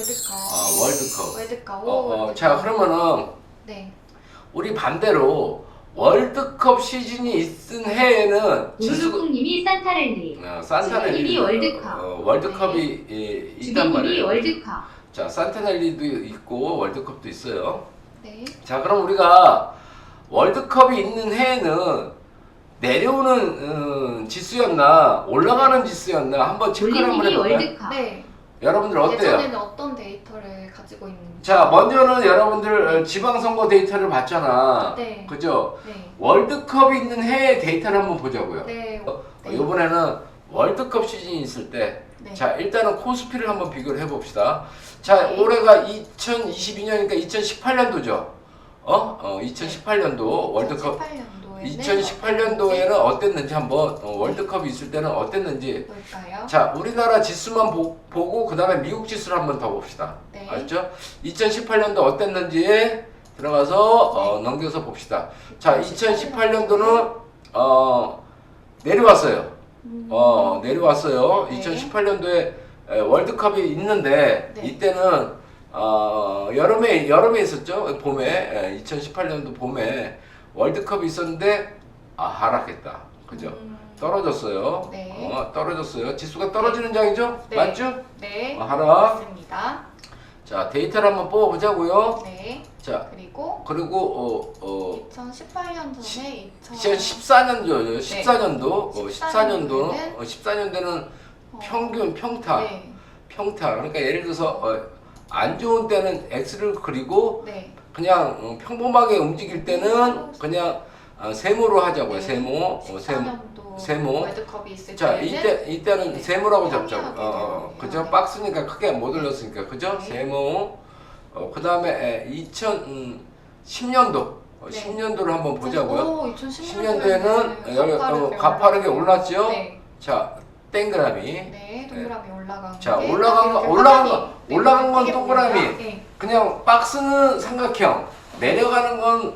월드컵. 아, 월드컵. 월드컵. 어, 어, 월드컵. 자 그러면은 네. 우리 반대로 월드컵 시즌이 있은 해에는 지수 우수국님이 산타랠리, 어, 산타넬리 지금이 월드컵. 어, 월드컵이 예, 있단 주빈님이 말이에요. 월드컵, 자 산타넬리도 있고 월드컵도 있어요. 네. 자 그럼 우리가 월드컵이 있는 해에는 내려오는 어, 지수였나 올라가는 지수였나 한번 체크를 한번 해볼까요? 월드컵, 네. 여러분들 어때요? 예전에는 어떤 데이터를 가지고 있는지. 자 먼저는 여러분들 어, 지방선거 데이터를 봤잖아. 네. 그죠? 네. 월드컵이 있는 해의 데이터를 한번 보자고요. 네. 어, 네. 이번에는 월드컵 시즌이 있을 때, 네. 자 일단은 코스피를 한번 비교를 해봅시다. 자 네. 올해가 2022년이니까 2018년도죠. 어? 어 2018년도 월드컵 2018년도에는 2018년도에는 어땠는지 한번 어, 월드컵이 있을 때는 어땠는지 볼까요? 자 우리나라 지수만 보, 보고 그 다음에 미국 지수를 한번 더 봅시다 네. 알죠? 2018년도 어땠는지 들어가서 어, 넘겨서 봅시다 자 2018년도는 어, 내려왔어요 음. 어 내려왔어요 네. 2018년도에 월드컵이 있는데 네. 이때는 어, 여름에 여름에 있었죠 봄에 에, 2018년도 봄에 월드컵이 있었는데 아 하락했다 그죠 음. 떨어졌어요 네. 어, 떨어졌어요 지수가 떨어지는 장이죠 네. 맞죠 네. 어, 하락 맞습니다. 자 데이터를 한번 뽑아보자고요 네. 자 그리고 그리고 어, 어 2018년 전에 2014년도죠 14년도 어, 14년도 14년도에는 어, 14년도는 평균 평타 네. 평타 그러니까 예를 들어서 어, 안 좋은 때는 X를 그리고 네. 그냥 어, 평범하게 움직일 때는 그냥 어, 세모로 하자고요 네. 세모 어, 세모 14년도 세모. 월드컵이 있을 자 때는 이때 이때는 네. 세모라고 잡자고 어, 어, 그죠 거예요. 박스니까 크게 못 올렸으니까 그죠 네. 세모 어, 그 다음에 2010년도 어, 네. 10년도를 한번 보자고요 오, 2010년도에는 10년도에는 여기 어, 가파르게 올랐죠 네. 자 땡그라미 네, 동그라미 올라간 자, 게 올라간 거- 이렇게 올라간 화면이 거- 네, 올라간 건 띄게 동그라미. 보입니다. 네. 그냥 박스는 삼각형 내려가는 건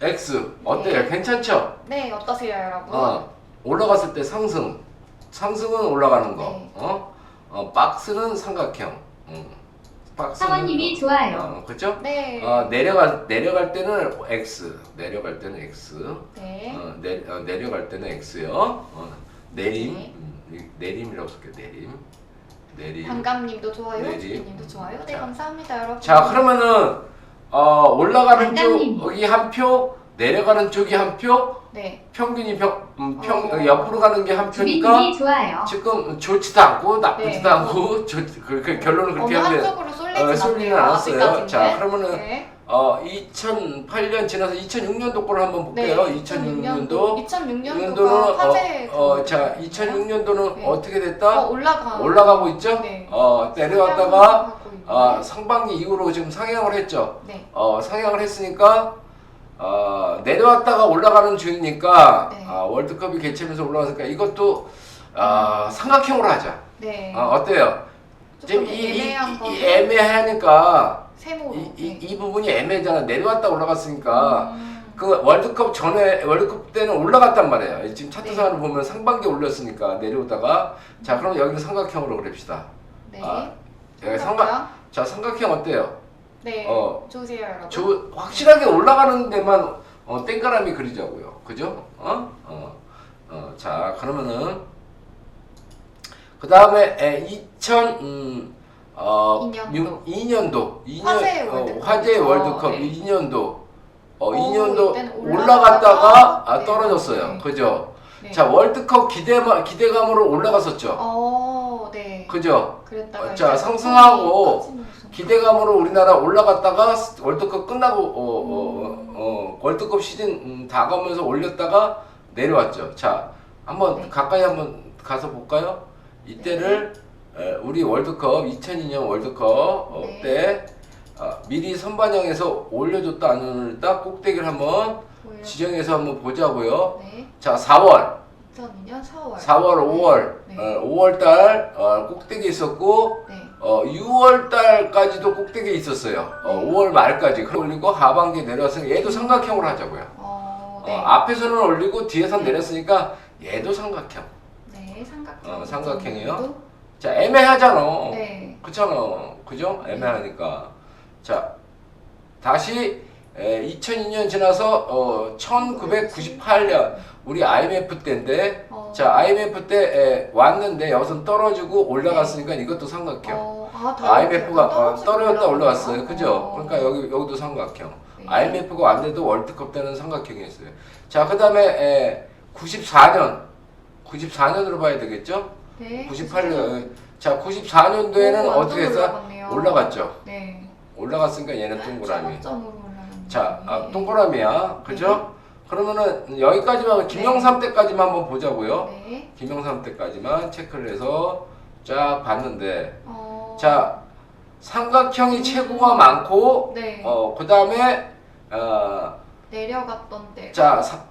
X 어때요 네. 괜찮죠 네, 어떠세요, 여러분? 어 올라갔을 때 상승 상승은 올라가는 거 네. 어? 어 박스는 삼각형 음. 박스는 사원님이 좋아요. 어, 그죠 네. 어, 내려갈 내려갈 때는 X 내려갈 때는 X 네. 어, 내, 어, 내려갈 때는 X요 어, 내림 네. 음, 이- 내림이라고 쓸게요 내림 내림 반감님도 좋아요, 네, 주님도 좋아요. 네, 자. 감사합니다, 여러분. 자 그러면은 어, 올라가는 반장님. 쪽이 한표 내려가는 쪽이 한표 네. 평균이 평, 음, 평 어. 옆으로 가는 게 한 표니까 좋아요. 지금 좋지도 않고 나쁘지도 네. 않고 좋, 그, 그 결론은 그렇게 하는데 한쪽으로 쏠리진 어. 않았어요. 아직까지는. 자, 그러면은 네. 어, 2008년 지나서 2006년도 거를 한번 볼게요. 2006년도 2006년도가 년도는 화제. 어, 어, 자 2006년도는 네. 어떻게 됐다? 어, 올라가. 올라가고 있죠? 네. 어, 내려왔다가. 어, 상반기 이후로 지금 상향을 했죠. 네. 어, 상향을 했으니까 어, 내려왔다가 올라가는 중이니까 네. 아, 월드컵이 개최면서 올라갔으니까 이것도 아, 삼각형으로 하자. 네. 어, 어때요? 지금 이, 이, 애매한 이, 거. 이 애매하니까 세모로. 이, 이, 네. 이 부분이 애매하잖아. 내려왔다 올라갔으니까 음, 그 월드컵 전에 월드컵 때는 올라갔단 말이에요. 지금 차트 네. 상을 보면 상반기 올렸으니까 내려오다가 자 그럼 여기는 삼각형으로 그립시다. 네. 아, 여기 삼각? 자 삼각형 어때요? 네. 어. 여러분. 저 확실하게 올라가는 데만 어, 땡가람이 그리자고요. 그죠? 어? 어. 어. 자, 그러면은 그 다음에 2000 음, 어, 2년도. 2년도 2년 화제의 어, 월드컵이죠. 화제의 월드컵 네. 2년도 어, 오, 2년도 이때는 올라갔다가 올라갔다가 아, 네. 떨어졌어요. 네. 그죠? 네. 자, 월드컵 기대마, 기대감으로 올라갔었죠. 어, 네. 그죠? 그랬다가 어, 자, 이제 상승하고 빠지면서. 기대감으로 우리나라 올라갔다가 월드컵 끝나고 어, 어, 어, 어, 월드컵 시즌 음, 다가오면서 올렸다가 내려왔죠. 자, 한번 네. 가까이 한번 가서 볼까요? 이때를 에, 우리 월드컵 2002년 월드컵 어, 네. 때 어, 미리 선반영해서 올려줬다 안 올렸다 꼭대기를 한번 보여요. 지정해서 한번 보자고요. 네. 자, 4월, 2002년 4월. 4월, 5월, 네. 어, 5월 달 어, 꼭대기 있었고 네. 어, 6월 달까지도 꼭대기에 있었어요. 어, 네. 5월 말까지. 그리고 하반기에 내려왔으니까 얘도 삼각형으로 하자고요. 어, 어, 네. 앞에서는 올리고 뒤에선 네. 내렸으니까 얘도 삼각형. 네, 삼각형. 어, 삼각형이요? 자 애매하잖아. 네. 그렇잖아. 그죠? 애매하니까. 자, 다시 2002년 지나서 어, 1998년 우리 IMF 때인데 어, 자, IMF 때 에, 왔는데 여기서 떨어지고 올라갔으니까 이것도 삼각형. 어, 아, 다 IMF가 어, 떨어졌다? 올라갔어요. 그죠? 어. 그러니까 여기 여기도 삼각형. 네. IMF가 왔는데도 월드컵 때는 삼각형이었어요. 자, 그다음에 94년 94년으로 봐야 되겠죠? 네. 98년. 자, 94년도에는 오, 어떻게 했어요? 올라갔네요. 올라갔죠. 네. 올라갔으니까 얘는 동그라미. 점으로 올라갔네요. 자, 아, 네. 동그라미야. 그죠? 그러면은 여기까지만 김영삼 때까지만 한번 보자고요. 네. 김영삼 때까지만 체크를 해서 쫙 봤는데 어, 자, 삼각형이 최고가 많고 네. 어, 그다음에 어, 내려갔던 때. 자, 사-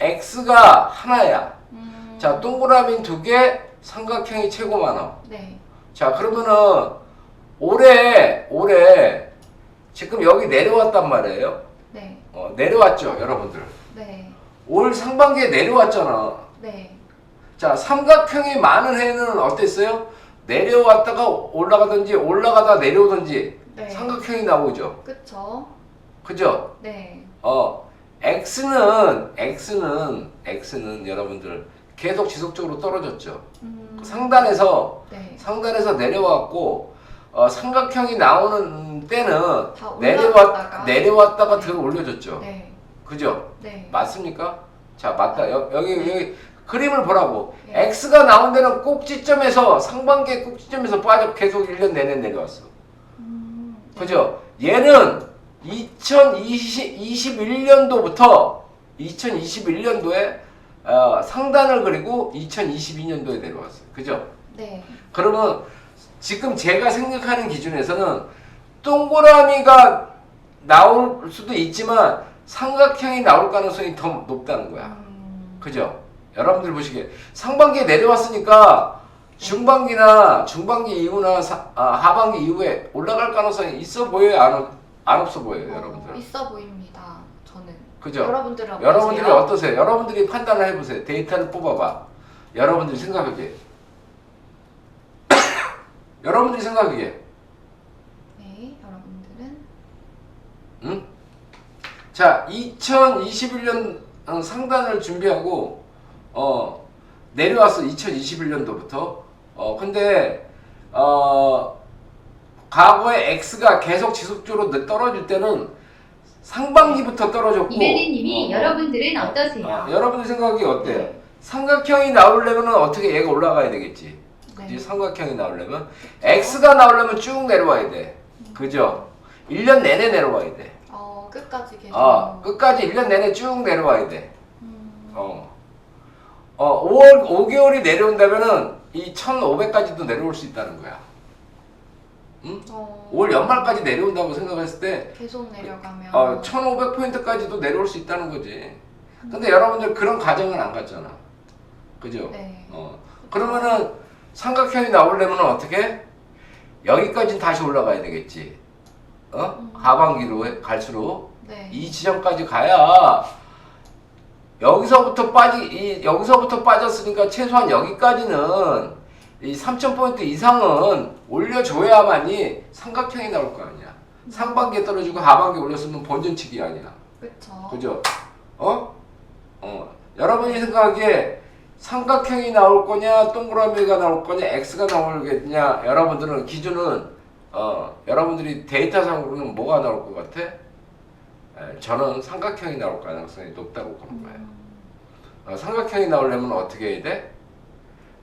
x가 하나야. 음, 자, 동그라미 두 개, 삼각형이 최고 많아. 네. 자, 그러면은 올해 올해 지금 여기 내려왔단 말이에요. 네. 어, 내려왔죠, 여러분들. 네. 올 상반기에 내려왔잖아. 네. 자, 삼각형이 많은 해는 어땠어요? 내려왔다가 올라가든지 올라가다 내려오든지 네. 삼각형이 나오죠. 그쵸. 그죠? 네. 어, x는 x는 x는 여러분들 계속 지속적으로 떨어졌죠. 음, 상단에서 네. 상단에서 내려왔고 어, 삼각형이 나오는 때는 다 내려왔. 내려왔다가 네. 들어 올려줬죠. 네. 그죠? 네. 맞습니까? 자, 맞다. 여, 여기 여기 그림을 보라고. 네. x가 나온 데는 꼭지점에서 상반기 꼭지점에서 빠져 계속 1년 내내 내려왔어. 음, 네. 그죠? 얘는 2021년도부터 2021년도에 어, 상단을 그리고 2022년도에 내려왔어요. 그죠? 네. 그러면 지금 제가 생각하는 기준에서는 동그라미가 나올 수도 있지만 삼각형이 나올 가능성이 더 높다는 거야. 음, 그죠? 여러분들 보시기에 상반기에 내려왔으니까 중반기나 중반기 이후나 사- 아, 하반기 이후에 올라갈 가능성이 있어 보여요? 안, 없- 안 없어 보여요, 어, 여러분들? 있어 보입니다. 저는. 그죠? 여러분들은 어떠세요? 여러분들이 어떠세요? 여러분들이 판단을 해보세요. 데이터를 뽑아봐. 여러분들이 생각하기에. 여러분들이 생각하기에. 네. 여러분들은 응? 자, 2021년 상단을 준비하고 어 내려왔어. 2021년도부터. 어 근데 어 과거에 x가 계속 지속적으로 떨어질 때는 상반기부터 떨어졌고 이멜리님이 어, 어. 여러분들은 어떠세요? 아, 여러분들 생각이 어때요? 네. 삼각형이 나오려면 어떻게 얘가 올라가야 되겠지? 네. 그지? 삼각형이 나오려면 x가 나오려면 쭉 내려와야 돼. 그죠? 1년 내내 내려와야 돼. 어, 끝까지 계속. 어, 끝까지 1년 내내 쭉 내려와야 돼. 음, 어. 어, 5월 5개월이 내려온다면은 이 1,500까지도 내려올 수 있다는 거야. 응? 어, 올 연말까지 내려온다고 생각했을 때 계속 내려가면. 어, 1,500포인트까지도 내려올 수 있다는 거지. 근데 여러분들 그런 가정은 안 갔잖아. 그죠? 네. 어. 그러면은 삼각형이 나오려면 어떻게? 여기까지는 다시 올라가야 되겠지. 어? 음. 하반기로 해- 갈수록 네. 이 지점까지 가야 여기서부터 빠지 이 여기서부터 빠졌으니까 최소한 여기까지는 이 3,000포인트 이상은 올려줘야만이 삼각형이 나올 거 아니야. 상반기에 떨어지고 하반기에 올렸으면 본전치기 아니야. 그쵸. 그죠? 어? 어. 여러분이 생각하기에 삼각형이 나올 거냐, 동그라미가 나올 거냐, X가 나오겠냐, 여러분들은 기준은, 어, 여러분들이 데이터상으로는 뭐가 나올 것 같아? 에, 저는 삼각형이 나올 가능성이 높다고 보는 거예요. 음, 어, 삼각형이 나오려면 어떻게 해야 돼?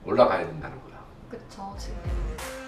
올라가야 된다는 거야. 그쵸. 지금.